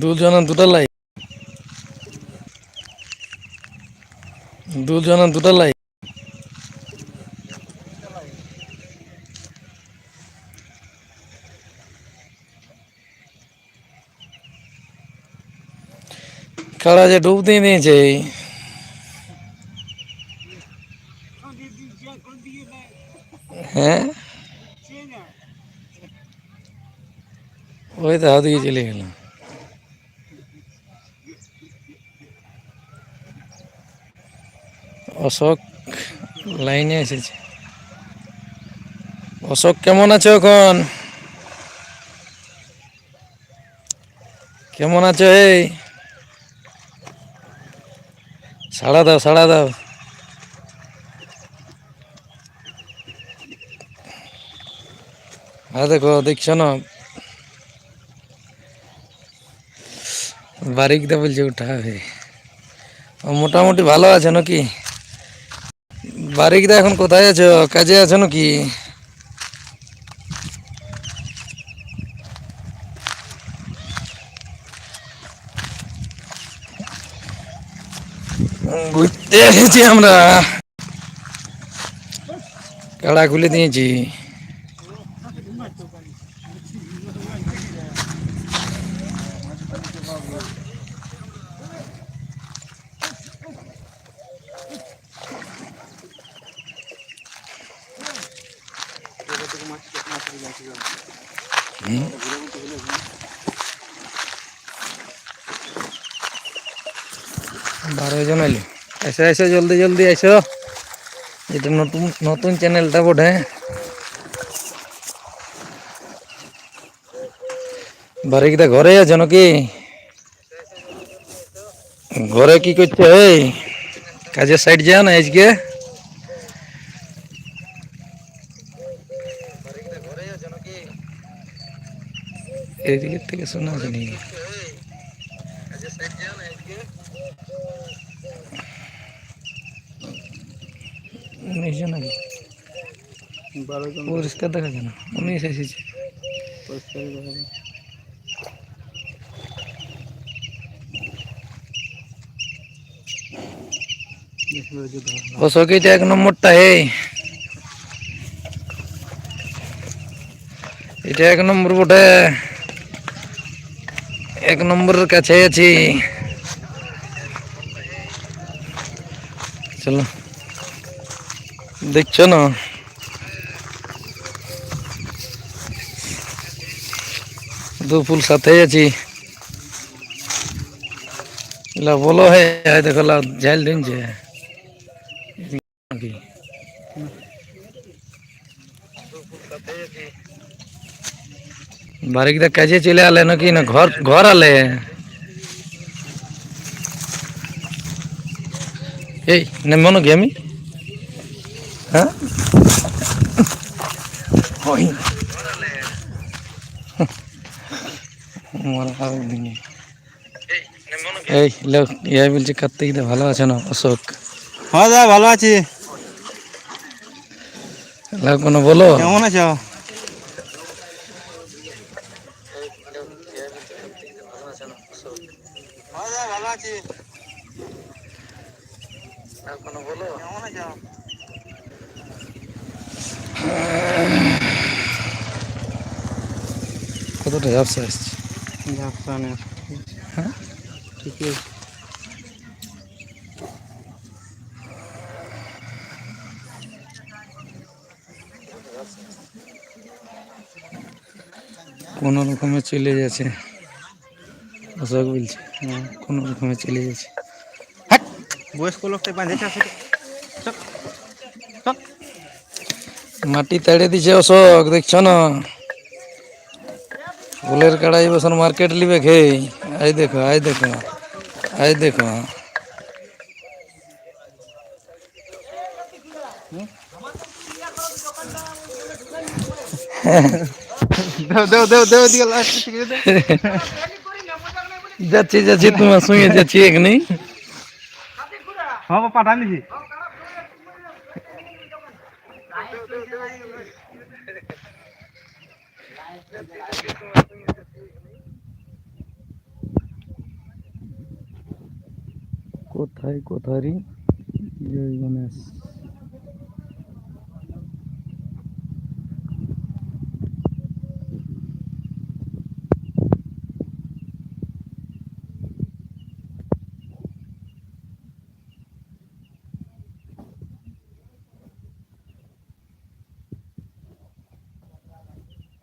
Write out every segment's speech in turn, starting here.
দুজনে দুটা লাই। দুজনে দুটা লাই। কাড়া যে ডুব দিয়ে দিয়েছে হ্যাঁ? ওই তো ওদিকে চলে গেল অশোক লাইনে এসেছে। অশোক, কেমন আছো এখন? কেমন আছো এই? সাড়া দাও সাড়া দাও। আর দেখো, দেখছ না? বারিক বারিকদা বলছে উঠাবে ও মোটামুটি ভালো আছে নাকি? বারিকদা এখন কোথায় আছো? কাজে আছো নাকি? ঘুরতে এসেছি আমরা। কাড়া খুলে দিয়েছি হুম। বারো জন এলো এসো এসো, জলদি জলদি এসো। এটা নতুন নতুন চ্যানেলটা বটে। বারিকদা ঘরে আছো নাকি? ঘরে কি করছ? এই, কাজের সাইড যাও না আজকে? এদিকে থেকে শোনা যাচ্ছে নাকি উনিশ জন নাকি বারো জন পরিষ্কার দেখা যায় না উনিশ এসেছে পরিষ্কারই দেখা যায়। দেখবে ওই যে ধর। অশোক এটা এক নম্বরটা হে এটা এক নম্বর বটে এক নম্বরের কাছে আছি চলো দেখছ না দু ফুল সাথে আছি লা বলো হে আয় দেখো লা ঝাল দিনছে নাকি বারিকদা কাজে চলে আলে নাকি না ঘর ঘর আলে এই নেমো নাকি আমি হ্যাঁ ওই মারা খাবে দিনে এই লোক ইয়াই বলছে কার্তিক দা ভালো আছে না অশোক? হ্যাঁ দাদা ভালো আছি। লাগ কোনো বলো? কেমন আছো? হ্যাঁ কোনো বলো? কেমন আছো? কতটা ব্যবসা আসছে? হ্যাঁ? ঠিকই। আছে কোনো রকমে চলে যাচ্ছে। অশোক বলছে হ্যাঁ কোনো রকমে চলে যাচ্ছে। হ্যাট বয়স্ক লোকটাই বাঁধেছে আসলে মাটি তাড়ে দিছে অশোক দেখছ না? ফুলের কড়াই বসন মার্কেট লিবে খে আই দেখো আই দেখো আই দেখো দেও দেও দেও দেও দিকে লাস্ট ঠিক আছে যাচ্ছি যাচ্ছি তোমার সঙ্গে যাচ্ছি এক নেই হ্যাঁ পাঠা কোথায় কোথারই জয় গণেশ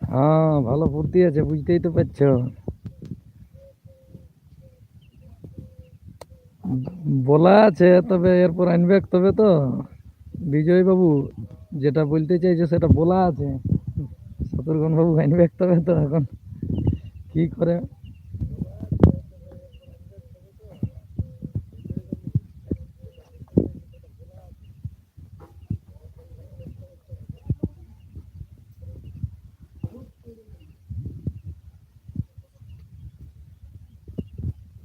হ্যাঁ ভালো ফুর্তি আছে বুঝতেই তো পারছ। বলা আছে, তবে এরপর আনবে, তবে তো বিজয় বাবু যেটা বলতে চাইছে সেটা বলা আছে। শত্রুঘ্ন বাবু আনবে, তবে তো এখন কি করে?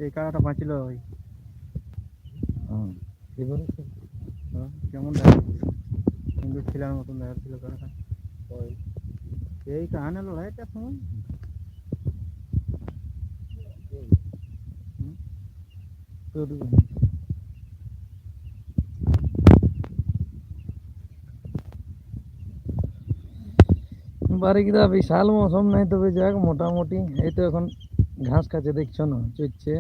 এই কাড়াটা বাঁচল ওই। হ্যাঁ এবারে হ্যাঁ, কেমন হিন্দু ছিলার মতন দেখাচ্ছিল ওই। এই কাহানে লড়াইটার সময় তৈরি বারিকদা বিশাল মৌসুম? নাই তবে যাক মোটামুটি। এই তো এখন ঘাস খাচ্ছে দেখছ না? চড়ছে।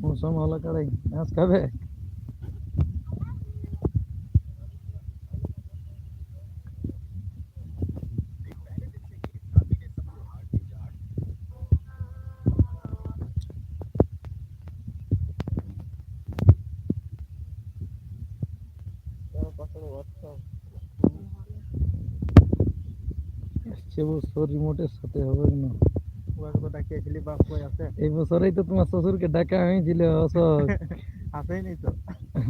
মৌসুম হলো কাড়াই ঘাস খাবে সে বছর রিমোটের সাথে হবে না ওকে তো ডাকিয়েছিলি বাপ কই আছে। এই বছরেই তো তোমার শ্বশুরকে ডাকা হয়েছিল অশোক আসেই নি তো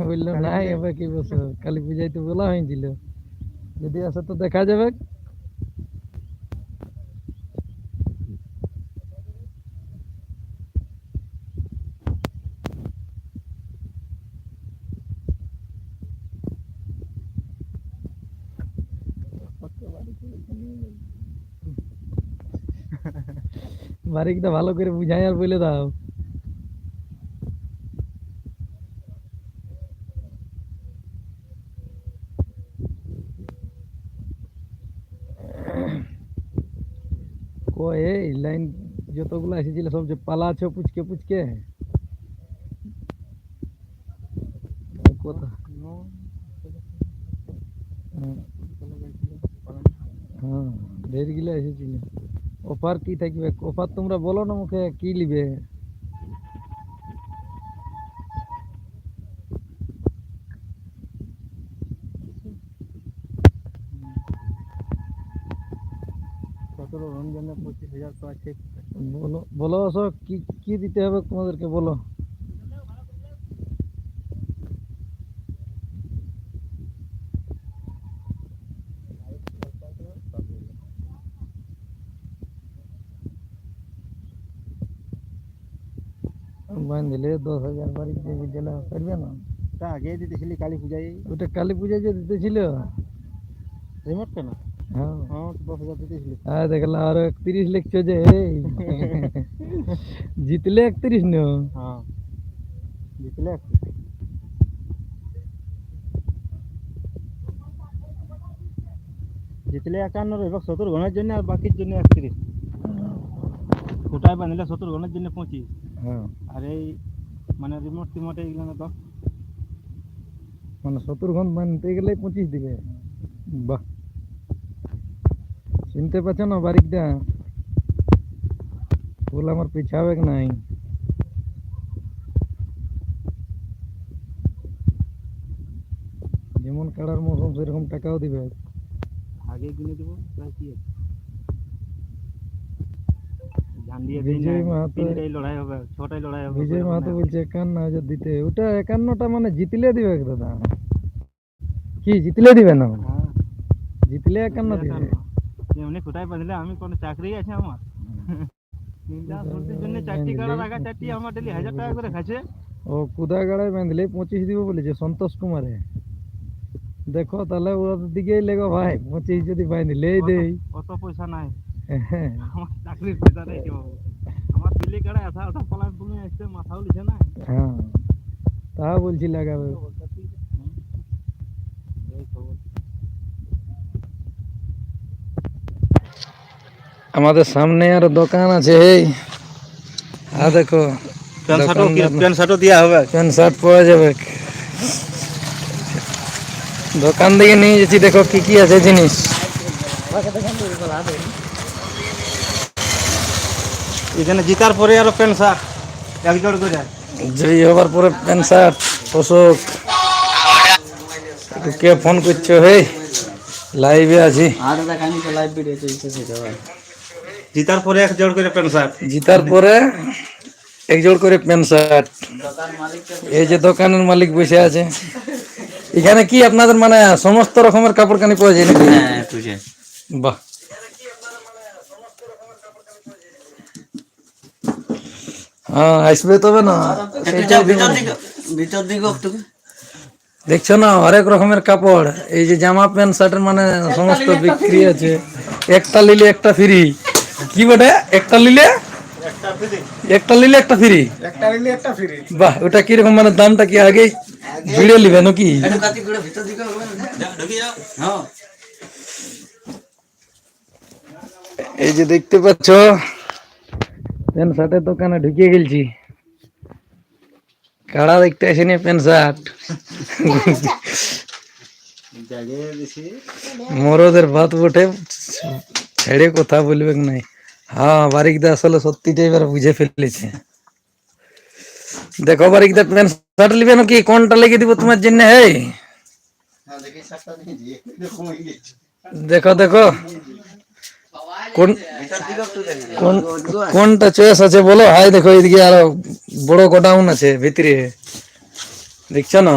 বলল কালী নাই পূজায়? এবার কি বছর কালী পূজায় তো বলা হয়েছিল যদি আসে তো দেখা যাবে। বাড়িটা ভালো করে বুঝাই আর বলে দাও। কয় এই লাইন যতগুলো এসেছিল সব যে পালা আছে পুচকে পুচকে কথা হ্যাঁ, হ্যাঁ ঢের গিলা এসেছিল অফার কি থাকবে? অফার তোমরা বলো না মুখে কি লিবে? বলো বলো কি কি দিতে হবে তোমাদেরকে? বলো। বাঁধলে দশ হাজার দিলে পারবে না। তা আগে দিতেছিলি কালী পূজায়? ওটা কালী পূজায় যে দিতেছিল। রিমোট কেন? হ্যাঁ। হ্যাঁ দশ হাজার দিতেছিলি। হ্যাঁ দেখলাম আরও একত্রিশ লিখছো যে জিতলে একত্রিশ নো। হ্যাঁ জিতলে একান্ন রইব সত্তর ঘনের জন্য আর বাকির জন্য একত্রিশ। ফুটায় বাঁধলে সত্তর ঘনের জন্য পঁচিশ। আর এই মানে রিমোট টিমোট এইগুলো দশ মানে সত্তর ঘণ্টা মানতে গেলে পঁচিশ দিবে। বাহ। চিনতে পারছ না বারিকটা বলে আমার পিছাবে নাই? যেমন কাড়ার মৌসুম সেরকম টাকাও দিবে। আগে কিনে দেবো কি আছে? বিজয় মাহাতো- লড়াই হবে ছটাই লড়াই হবে বিজয় মাহাতো বলছে একান্ন হাজার দিতে ওটা একান্নটা মানে জিতলে দিবে দাদা। কি জিতলে দিবে না? হ্যাঁ। জিতলে একান্ন দিবে? এমনি কোথায় বাঁধলে আমি কোনো চাকরি আছে আমার। জন্য চারটি কাড়া রাখা চারটি আমার ডেলি হাজার টাকা করে খাচ্ছে। ও কুদাগাড়ায় বাঁধলে পঁচিশ দিব বলেছে সন্তোষ কুমারে। দেখো তাহলে ওর দিকেই লেগো ভাই পঁচিশ যদি বাঁধলেই দেই। অত পয়সা নাই। আমার চাকরির পয়সা নেই কেউ আমার দিল্লি কাড়া এসা ওটা পলায় তুমি আসতে মাথাও লিছে না। হ্যাঁ। তা বলছি লাগাবে। আমাদের সামনে আর দোকান আছে এই। আর দেখো প্যান্ট শার্টও দেওয়া হবে? প্যান্ট শার্ট পাওয়া যাবে। দোকান থেকে নিয়ে যাচ্ছি দেখো কি কি আছে জিনিস। এখানে জিতার পরে আরও প্যান্ট শার্ট এক জোড় করে। জয়ী হবার পরে প্যান্ট শার্ট পোশাক কে ফোন করছ হে লাইভে আছি। জিতার পরে এক জোড় করে প্যান্ট শার্ট জিতার পরে এক জোড় করে প্যান্ট শার্ট এই যে দোকানের মালিক বসে আছে। এখানে কি আপনাদের মানে সমস্ত রকমের কাপড় কানি পাওয়া যায় নাকি? বাহ। হ্যাঁ আসবে তবে না। সেইটাই দেবো। ভিতর দিকে একটু দেখছ না হরেক রকমের কাপড়। এই যে জামা প্যান্ট শার্টের মানে সমস্ত বিক্রি আছে। একটা নিলে একটা ফ্রি কি বটে? একটা নিলে? একটা নিলে একটা ফ্রি একটা নিলে একটা ফ্রি বাহ ওটা কীরকম? মানে দামটা কি আগেই ভিড়ে নিবে নাকি? হ্যাঁ। এই যে দেখতে পাচ্ছ প্যান্ট শার্টের দোকানে ঢুকিয়ে গেলছি। কাড়া দেখতে আসেনি প্যান্ট শার্ট। মরদের ভাত বটে ছেড়ে কথা বলবে নাই? হ্যাঁ বারিকদা আসলে সত্যিটাই এবার বুঝে ফেলেছে। দেখো বারিকদা প্যান্ট শার্ট নিবে নাকি? কোনটা লেগে দিব তোমার জন্য হে দেখো দেখো। কোন কোন কোনটা চয়েস আছে বলো? হাই, দেখো, এদিকে আরও বড় গোডাউন আছে ভিতরে। দেখছ না?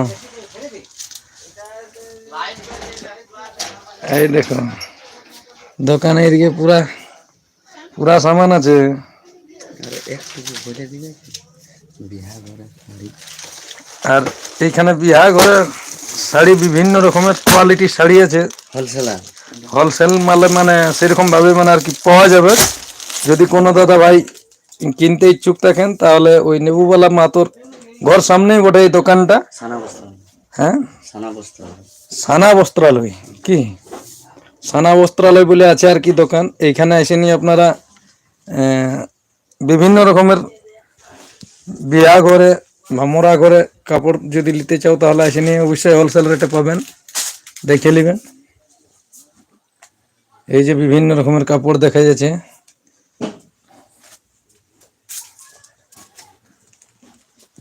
এই দেখো, দোকানে এদিকে পুরা পুরা সামান আছে। আর এইখানে বিহা ঘরে শাড়ি বিভিন্ন রকমের কোয়ালিটির শাড়ি আছে। হোলসেলার হোলসেল মালে মানে সেরকম ভাবে মানে আর কি পাওয়া যাবে। যদি কোনো দাদা ভাই কিনতে ইচ্ছুক থাকেন তাহলে ওই নেবুবালা মাতোর ঘর সামনেই বটে এই দোকানটা। হ্যাঁ? সানা বস্ত্রালয়। কি? সানা বস্ত্রালয় বলে আছে আর কি দোকান। এইখানে এসে নিয়ে আপনারা বিভিন্ন রকমের বিয়া ঘরে মামরা ঘরে কাপড় যদি নিতে চাও তাহলে এসে নিয়ে অবশ্যই হোলসেল রেটে পাবেন। দেখে নেবেন। এই যে বিভিন্ন রকমের কাপড় দেখা যাচ্ছে।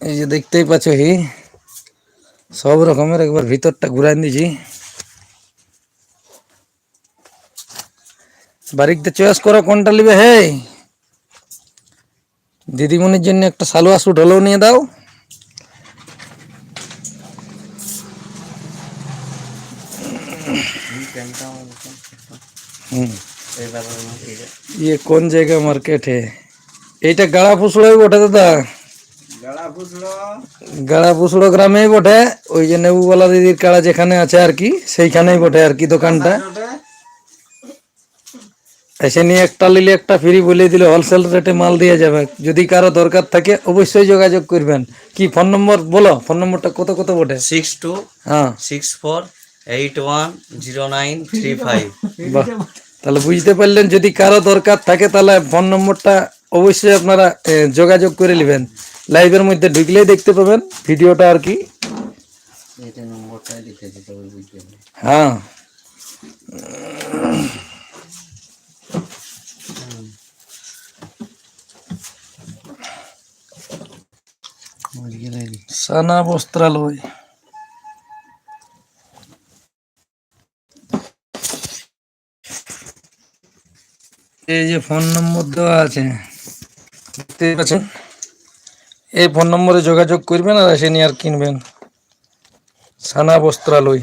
এই যে দেখতেই পাচ্ছ হি সব রকমের একবার ভিতরটা ঘুরাই দিয়েছি বাড়িতে চয়েস করো, কোনটা নিবে? হে দিদিমণির জন্য একটা সালোয়া স্যুট হলেও নিয়ে দাও। হুম এই ব্যাপারে আমার ঠিক আছে ये कौन जगह मार्केट है এইটা গাড়া ফুসড়োই বটে দাদা গলা বুঝলো গাড়া ফুসড়ো গ্রামেই বটে ওই যে নেবুবালা দিদির কাড়া যেখানে আছে আর কি সেইখানেই বটে আর কি দোকানটা এসে নিয়ে একটা নিলে একটা ফ্রি বলে দিলে হোলসেল রেটে মাল দিয়ে যাবে যদি কারো দরকার থাকে অবশ্যই যোগাযোগ করবেন কি ফোন নম্বর বলো ফোন নম্বরটা কত কত বটে সিক্স টু হ্যাঁ six four eight one zero nine three five তাহলে বুঝতে পারলেন যদি কারও দরকার থাকে তাহলে ফোন নম্বরটা অবশ্যই আপনারা যোগাযোগ করে নেবেন। লাইভের মধ্যে ঢুকলেই দেখতে পাবেন ভিডিওটা আর কি। হ্যাঁ। সানা বস্ত্রালয় এই যে ফোন নম্বর দেওয়া আছে দেখতে পাচ্ছেন এই ফোন নম্বরে যোগাযোগ করবেন আর এসে নিয়ে আর কিনবেন। সানা বস্ত্রালয়।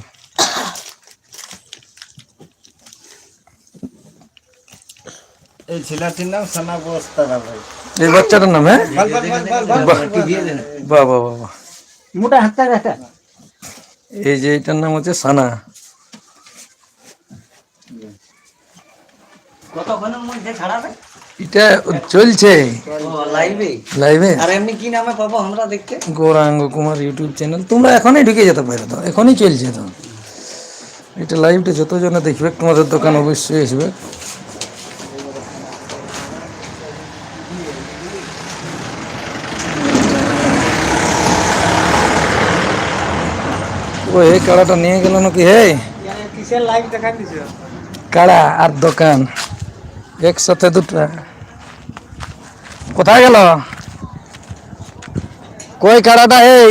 এই ছেলেটির নাম সানা বস্তারা ভাই এই বাচ্চাটার নাম হ্যাঁ? বাহ বাহ বাহ বাহ বাহ। মোটা হাতটা এই যে এটার নাম হচ্ছে সানা। কতক্ষণের মধ্যে ছাড়াবে? এটা চলছে। লাইভে লাইভে আর এমনি কি নামে পাবো আমরা দেখতে? গৌরাঙ্গ কুমার ইউটিউব চ্যানেল তোমরা এখনই ঢুকে যেতে পারো তো এখনই চলছে তো। এটা লাইভটা যতজনে দেখবে তোমাদের দোকান অবশ্যই আসবে। ও এই কাড়াটা নিয়ে গেল নাকি? হে কিসের লাইভ দেখা দিছ কাড়া আর দোকান। একসাথে দুটা। কোথায় গেল? কই কাড়াটা এই?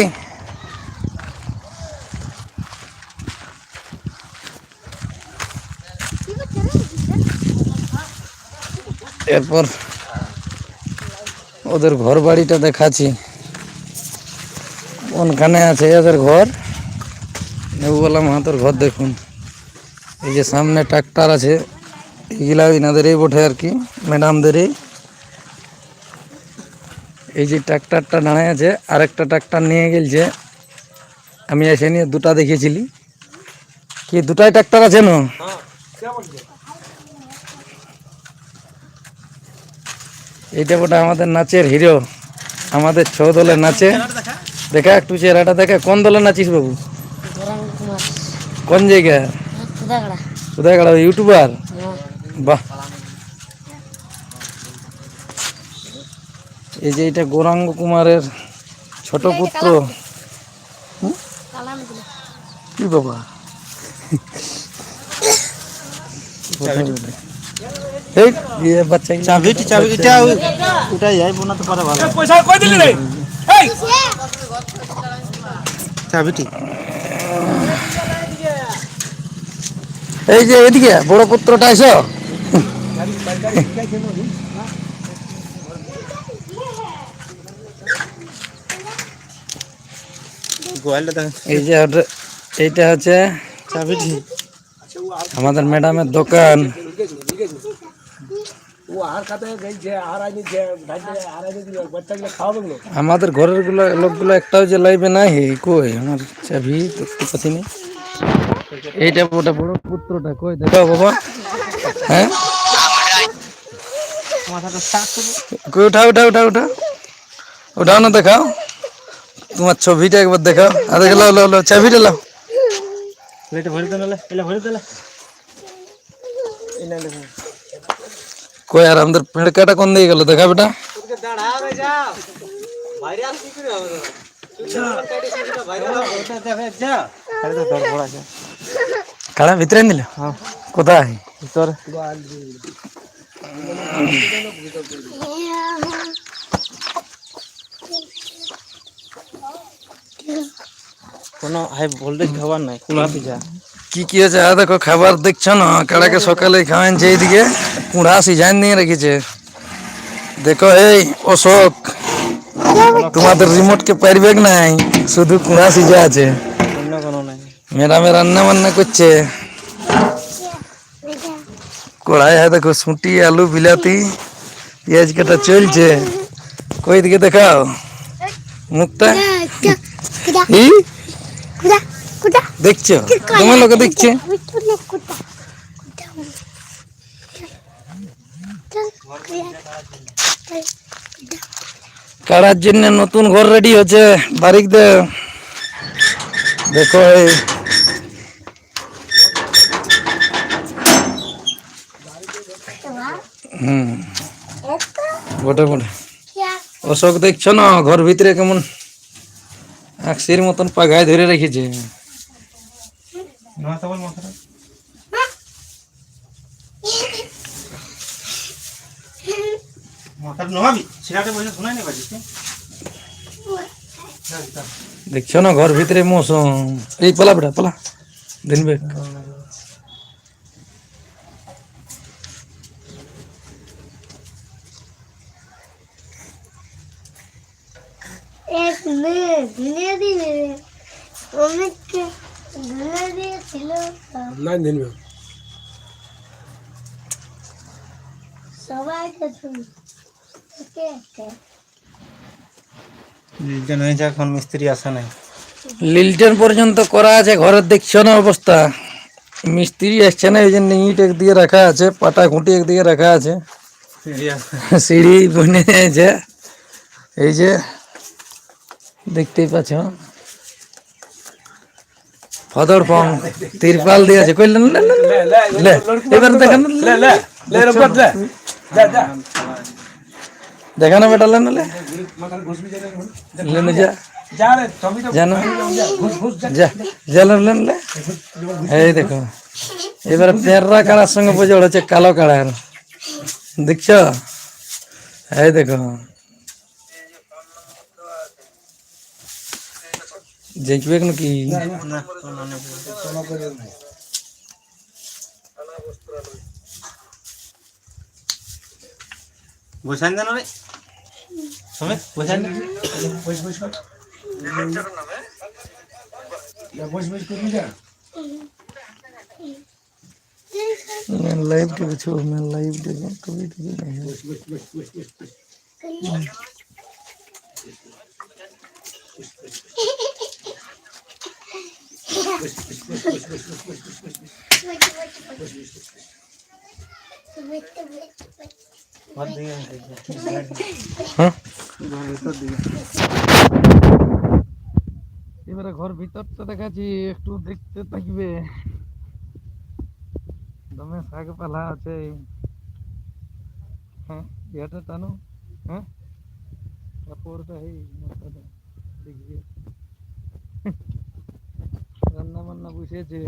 এরপর ওদের ঘর বাড়িটা দেখাচ্ছি। কোনখানে আছে এদের ঘর? নেবুবালা মাহাতোর ঘর দেখুন। এই যে সামনে ট্রাক্টর আছে এগুলা ইনাদেরই বটে আর কি ম্যাডামদেরই। এই যে ট্রাক্টরটা দাঁড়ায় আছে আরেকটা ট্রাক্টর নিয়ে গেলছে। আমি এসে নিয়ে দুটা দেখেছিলি কি দুটাই ট্রাক্টর আছে না? এইটা ওটা আমাদের নাচের হিরো আমাদের ছ দলে নাচে। দেখা একটু চেহারাটা দেখা কোন দলে নাচিস বাবু? কোন জায়গা? ইউটিউবার? বাহ। এই যে এটা গৌরাঙ্গ কুমারের ছোট পুত্র। কি বাবা? এই বাচ্চা চাবিটি চাবি এটা উঠাই যাই বোনা পারে ভালো চাবিটি এই! যে এদিকে বড় পুত্রটা এসো এই যে ওটা- এইটা হচ্ছে চাবিটি আমাদের ম্যাডামের দোকান আমাদের ঘরেরগুলো লোকগুলো একটাও যে লাইভে নাই হে কই আমার চাবি দেখতে পাচ্ছি না এইটা ওটা বড় পুত্রটা কই দেখো বাবা হ্যাঁ উঠা উঠা উঠা উঠা। উঠাও না দেখাও। তোমার ছবিটা একবার দেখাও। আর দেখো লাও লাও চাবিটা লাও। কই আর আমাদের পেড়কাটা কোন দিকে গেল? দেখা বেটা। কাড়া ভিতরে নিল? হ্যাঁ। কোথায়? তোর কোনো হাই ভোল্টেজ খাবার নাই কুলাতে যা কি কি আছে? আর দেখো খাবার দেখছ না? কাড়াকে সকালে খাওয়াইছে এইদিকে কুড়া সিজান নিয়ে রেখেছে। দেখো এই অশোক তোমাদের রিমোট কে পারবে নাই? শুধু কুড়া সিজা আছে। অন্য কোনো রান্না বান্না করছে। কড়াই হয় দেখো সুটি আলু, বিলাতি, পেঁয়াজ কাটা চলছে। কই দিকে দেখাও? মুখটা? দেখছ? তোমার লোকে দেখছে? কাড়ার জন্য নতুন ঘর রেডি হচ্ছে বারিক দেখো এই হুম। বটে বটে। অশোক দেখছ না? ঘর ভিতরে কেমন আকসির মতন পাগায় ধরে রেখেছে। দেখছ না ঘর ভিতরে মৌসুম। এই পালা বেটা পালা। দিন এক মেয়ে ধুলে দিলে অনেককে ধুলে দিয়েছিল সবাইকে শুনি একে একে এখন মিস্ত্রি আসে নাই। লিলটেন পর্যন্ত করা আছে ঘরের দেখছ না অবস্থা। মিস্ত্রি আসছে না এই জন্য ইট একদিকে রাখা আছে পাটা খুঁটি একদিকে রাখা আছে। সিঁড়ি বনে যে এই যে দেখতেই পাচ্ছ। ফদর পং তিরপাল দিয়েছে। কইলেন লে, লে, লে, লে, এবার দেখান লে, দেখানো বেটা লেন লে লেন যা। জানো লেন লে এই দেখো এবার পেয়ারা কাড়ার সঙ্গে বোঝা হচ্ছে কালো কাড়ার। দেখছ? এই দেখো। দেখবে নাকি বসান দেন রে সমেত বসান দেন मैं लाइव के पीछे हूँ, मैं लाइव देखूं कभी कभी नहीं हाँ এবারে ঘর ভিতরটা দেখাচ্ছি, একটু দেখতে থাকবে। দমে শাক পালা আছে। হ্যাঁ ইহাটা টানো। হ্যাঁ? কাপড়টা এই মোটাটা দেখবে। রান্না বান্না বসেছে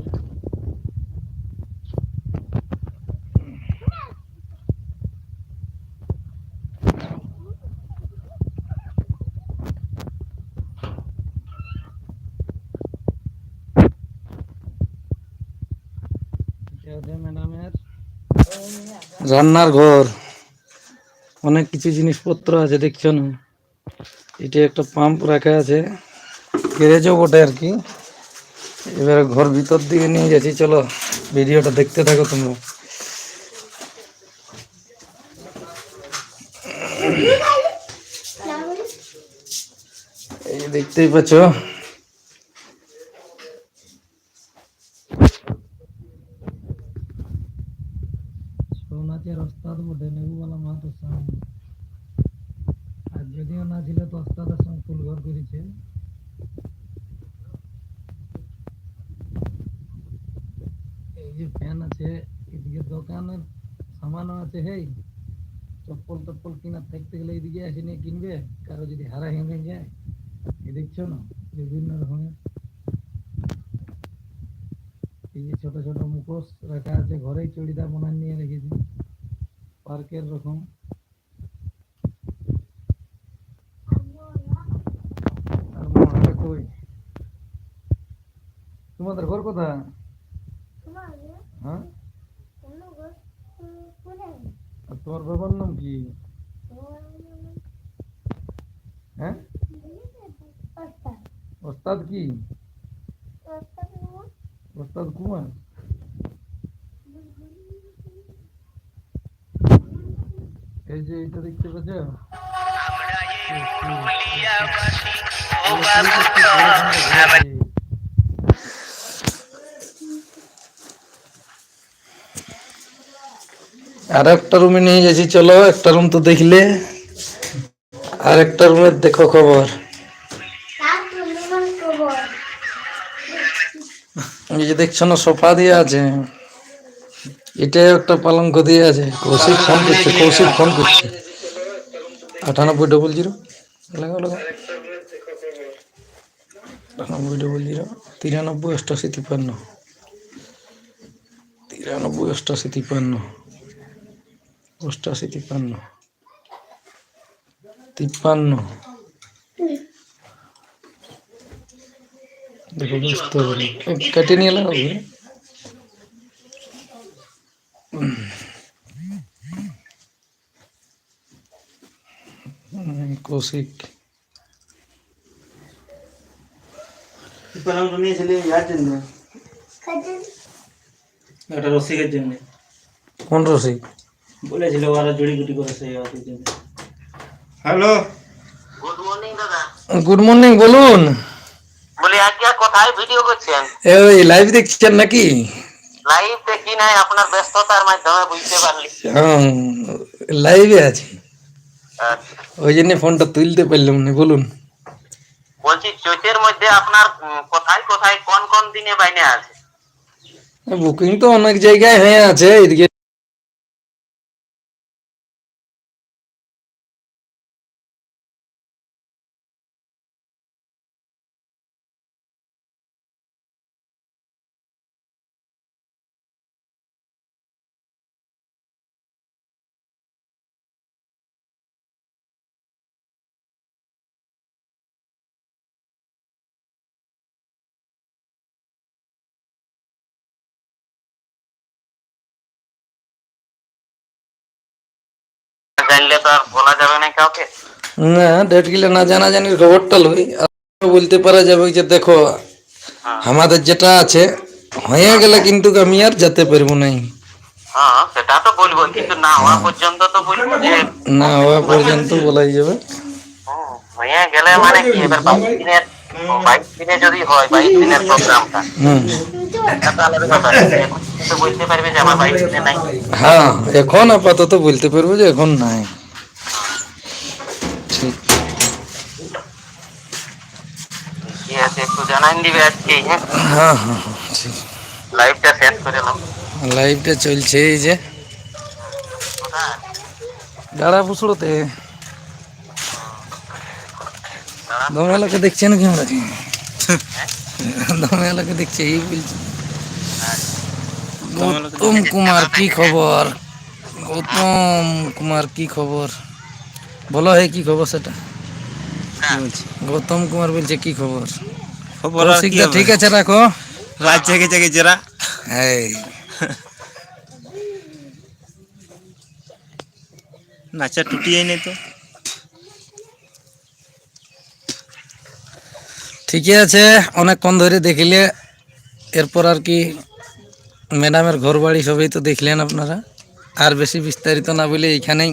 রান্নার ঘর। অনেক কিছু জিনিসপত্র আছে, দেখছ না? এটা একটা পাম্প রাখা আছে। গ্যারেজও বটে আর কি। এবারে ঘর ভিতর দিকে নিয়ে যাচ্ছি চলো ভিডিওটা দেখতে থাকো তোমরা। এই দেখতেই পাচ্ছ ছৌ নাচের ওস্তাদ বটে নেবুওয়ালা মাহাতো সামনে আর যদিও না ছিল তো ওস্তাদের সঙ্গে ফুল ঘর করেছে এই যে ফ্যান আছে এদিকে দোকানের সামানও আছে হেই চপ্পল টপ্পল কিনার থাকতে গেলে এদিকে এসে নিয়ে কিনবে কারও যদি হারা হেঙে যায় এই দেখছ না বিভিন্ন রকমের এই যে ছোট ছোট মুখোশ রাখা আছে ঘরেই চড়িদা বানান নিয়ে রেখেছি। পার্কের রকম। আর কই? তোমাদের ঘর কোথা হ্যাঁ? তোমার বাবার নাম কি? হ্যাঁ? ওস্তাদ কি? ওস্তাদ কুমার। এই যে এইটা দেখতে পাচ্ছ? আর একটা রুমে নিয়ে যাচ্ছি চলো। একটা রুম তো দেখলে। আর একটা রুমের দেখো খবর। যে দেখছ না, সোফা দিয়ে আছে। এটাই একটা পালঙ্ক দিয়ে আছে। কৌশিক ফোন করছে, কৌশিক ফোন করছে। আটানব্বই ডবল জিরো লাগাও লাগাও আটানব্বই ডবল জিরো তিরানব্বই অষ্টাশি তিপ্পান্ন। তিরানব্বই অষ্টাশি তিপ্পান্ন। অষ্টাশি তিপ্পান্ন। তিপ্পান্ন। দেখো বুঝতে হবে কেটে নিয়ে হ্যাঁ? কৌশিক জন্য একটা রসিকের জন্য কোন রসিক বলেছিল ওরা জড়িগুটি করে সেই ওদের জন্য হ্যালো গুড মর্নিং বলুন বলি আজকে কোথায় ভিডিও করছেন? ওই লাইভ দেখছেন নাকি? লাইভ দেখি নাই আপনার ব্যস্ততার মাধ্যমে বুঝতে পারলি। হ্যাঁ লাইভে আছি। আচ্ছা। ওই জন্য ফোনটা তুলতে পারলাম না বলুন। বলছি চৈতের মধ্যে আপনার কোথায় কোথায় কোন কোন দিনে বাইনে আছে? বুকিং তো অনেক জায়গায় হয়ে আছে এদিকে জানলে তো আর বলা যাবে না কাউকে। না ডেট গিলে না জানা জানির খবরটা লই বলতে পারা যাবে যে দেখো আমাদের যেটা আছে হয়ে গেলে কিন্তু আমি আর যেতে পারব নাই। হ্যাঁ সেটা তো বলব কিন্তু না হওয়া পর্যন্ত তো বলব যে না হওয়া পর্যন্ত বলাই যাবে। হয়ে গেলে মানে কি এবার বাইশ দিনের বাইশ দিনে যদি হয় বাইশ দিনের প্রোগ্রামটা হ্যাঁ এখন আপাতত বলতে পারব যে এখন নাই ঠিক কি হ্যাঁ হ্যাঁ হ্যাঁ হ্যাঁ, চলছে এই যে গাড়া পুসড়োতে দমে এলাকা দেখছে নাকি আমরা এই বলছে। গৌতম কুমার কি খবর? গৌতম কুমার কি খবর? বলো হে কি খবর সেটা? গৌতম কুমার বলছে কি খবর? খবর ঠিক আছে রাখো। রাত জেগে জেগে জেরা। এই। নাচা টুটিয়ে নেই তো। ঠিকই আছে, অনেকক্ষণ ধরে দেখিলে, এরপর আর কি ম্যাডামের ঘর বাড়ি সবই তো দেখলেন আপনারা। আর বেশি বিস্তারিত না বলে এইখানেই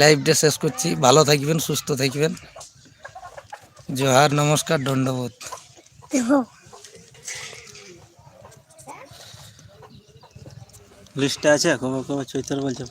লাইভটা শেষ করছি। ভালো থাকবেন, সুস্থ থাকবেন। জোহার, নমস্কার, দণ্ডবোধ। লিস্টে আছে খবর খবর চৈতর বলছে?